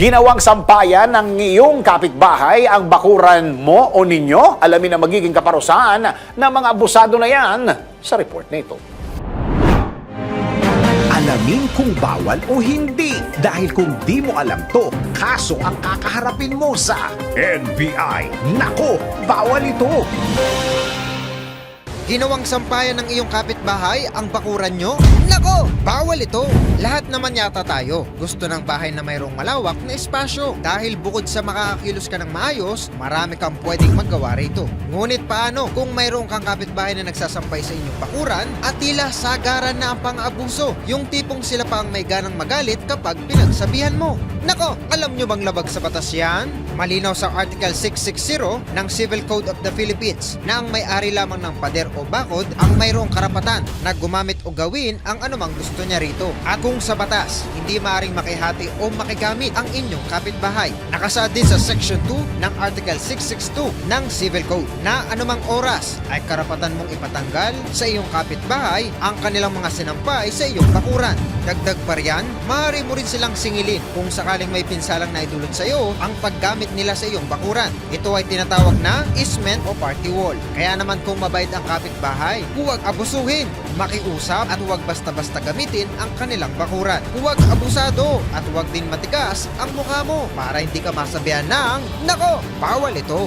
Ginawang sampayan ng iyong kapitbahay ang bakuran mo o ninyo. Alamin ang magiging kaparusahan ng mga abusado na yan sa report na ito. Alamin kung bawal o hindi. Dahil kung di mo alam to, kaso ang kakaharapin mo sa NBI. Nako, bawal ito. Ginawang sampayan ng iyong kapitbahay ang bakuran nyo? Nako! Bawal ito! Lahat naman yata tayo. Gusto ng bahay na mayroong malawak na espasyo. Dahil bukod sa makakakilos ka ng maayos, marami kang pwedeng magawa rito. Ngunit paano kung mayroong kang kapitbahay na nagsasampay sa inyong bakuran at tila sagaran na ang pang-abuso? Yung tipong sila pa ang may ganang magalit kapag pinagsabihan mo. Nako! Alam nyo bang labag sa batas yan? Malinaw sa Article 660 ng Civil Code of the Philippines na ang may-ari lamang ng pader bakod ang mayroong karapatan na gumamit o gawin ang anumang gusto niya rito. At kung sa batas, hindi maaring makihati o makigamit ang inyong kapitbahay. Nakasaad din sa Section 2 ng Article 662 ng Civil Code na anumang oras ay karapatan mong ipatanggal sa iyong kapitbahay ang kanilang mga sinampay sa iyong bakuran. Dagdag pa riyan, maaari mo rin silang singilin kung sakaling may pinsalang na idulot sa iyo ang paggamit nila sa iyong bakuran. Ito ay tinatawag na easement o party wall. Kaya naman kung mabait ang kapitbahay, huwag abusuhin, makiusap at huwag basta-basta gamitin ang kanilang bakuran. Huwag abusado at huwag din matigas ang mukha mo para hindi ka masabihan ng, Nako, bawal ito.